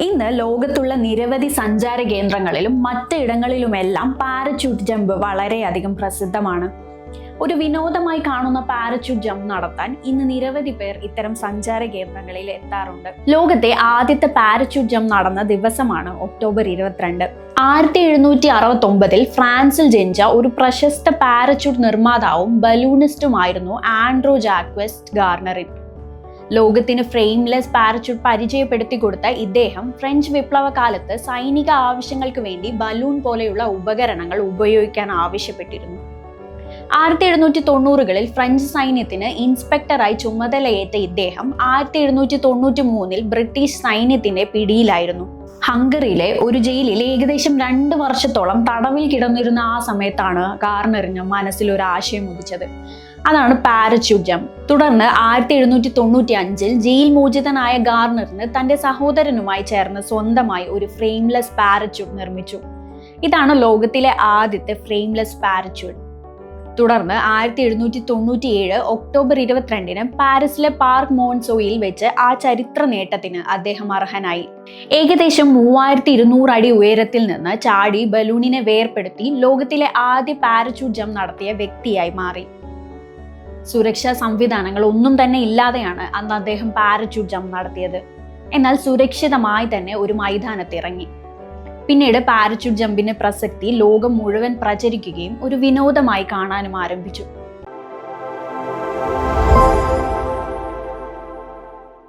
ഇന്ന് ലോകത്തുള്ള നിരവധി സഞ്ചാര കേന്ദ്രങ്ങളിലും മറ്റിടങ്ങളിലുമെല്ലാം പാരച്യൂട്ട് ജമ്പ് വളരെയധികം പ്രസിദ്ധമാണ്. ഒരു വിനോദമായി കാണുന്ന പാരച്യൂട്ട് ജമ്പ് നടത്താൻ ഇന്ന് നിരവധി പേർ ഇത്തരം സഞ്ചാര കേന്ദ്രങ്ങളിൽ എത്താറുണ്ട്. ലോകത്തെ ആദ്യത്തെ പാരച്യൂട്ട് ജമ്പ് നടന്ന ദിവസമാണ് ഒക്ടോബർ ഇരുപത്തിരണ്ട്. ആയിരത്തി എഴുന്നൂറ്റി അറുപത്തി ഒമ്പതിൽ ഫ്രാൻസിൽ ജനിച്ച ഒരു പ്രശസ്ത പാരച്യൂട്ട് നിർമ്മാതാവും ബലൂണിസ്റ്റുമായിരുന്നു ആൻഡ്രോ ജാക്വസ്റ്റ് ഗാർണറിൻ ലോകത്തിന് ഫ്രെയിംലെസ് പാരച്യൂട്ട് പരിചയപ്പെടുത്തി കൊടുത്ത ഇദ്ദേഹം ഫ്രഞ്ച് വിപ്ലവ കാലത്ത് സൈനിക ആവശ്യങ്ങൾക്ക് വേണ്ടി ബലൂൺ പോലെയുള്ള ഉപകരണങ്ങൾ ഉപയോഗിക്കാൻ ആവശ്യപ്പെട്ടിരുന്നു. ആയിരത്തി എഴുന്നൂറ്റി തൊണ്ണൂറുകളിൽ ഫ്രഞ്ച് സൈന്യത്തിന് ഇൻസ്പെക്ടറായി ചുമതലയേറ്റ ഇദ്ദേഹം ആയിരത്തി എഴുന്നൂറ്റി തൊണ്ണൂറ്റി മൂന്നിൽ ബ്രിട്ടീഷ് സൈന്യത്തിന്റെ പിടിയിലായിരുന്നു. ഹംഗറിയിലെ ഒരു ജയിലിൽ ഏകദേശം രണ്ട് വർഷത്തോളം തടവിൽ കിടന്നിരുന്ന ആ സമയത്താണ് ഗാർണറിന് മനസ്സിൽ ഒരു ആശയം ഉദിച്ചത്. അതാണ് പാരച്യൂട്ട് ജംപ് തുടർന്ന് ആയിരത്തി എഴുന്നൂറ്റി തൊണ്ണൂറ്റി അഞ്ചിൽ ജയിൽ മോചിതനായ ഗാർണറിന് തന്റെ സഹോദരനുമായി ചേർന്ന് സ്വന്തമായി ഒരു ഫ്രെയിംലെസ് പാരച്യൂട്ട് നിർമ്മിച്ചു. ഇതാണ് ലോകത്തിലെ ആദ്യത്തെ ഫ്രെയിംലെസ് പാരച്യൂട്ട് തുടർന്ന് ആയിരത്തി എഴുന്നൂറ്റി തൊണ്ണൂറ്റി ഏഴ് ഒക്ടോബർ ഇരുപത്തിരണ്ടിന് പാരീസിലെ പാർക്ക് മോൺസോയിൽ വെച്ച് ആ ചരിത്ര നേട്ടത്തിന് അദ്ദേഹം അർഹനായി. ഏകദേശം മൂവായിരത്തി ഇരുന്നൂറ് അടി ഉയരത്തിൽ നിന്ന് ചാടി ബലൂണിനെ വേർപ്പെടുത്തി ലോകത്തിലെ ആദ്യ പാരച്യൂട്ട് ജം നടത്തിയ വ്യക്തിയായി മാറി. സുരക്ഷാ സംവിധാനങ്ങൾ ഒന്നും തന്നെ ഇല്ലാതെയാണ് അന്ന് അദ്ദേഹം പാരച്യൂട്ട് ജം നടത്തിയത്. എന്നാൽ സുരക്ഷിതമായി തന്നെ ഒരു മൈതാനത്ത് ഇറങ്ങി. പിന്നീട് പാരച്യൂട്ട് ജമ്പിന്റെ പ്രസക്തി ലോകം മുഴുവൻ പ്രചരിക്കുകയും ഒരു വിനോദമായി കാണാനും ആരംഭിച്ചു.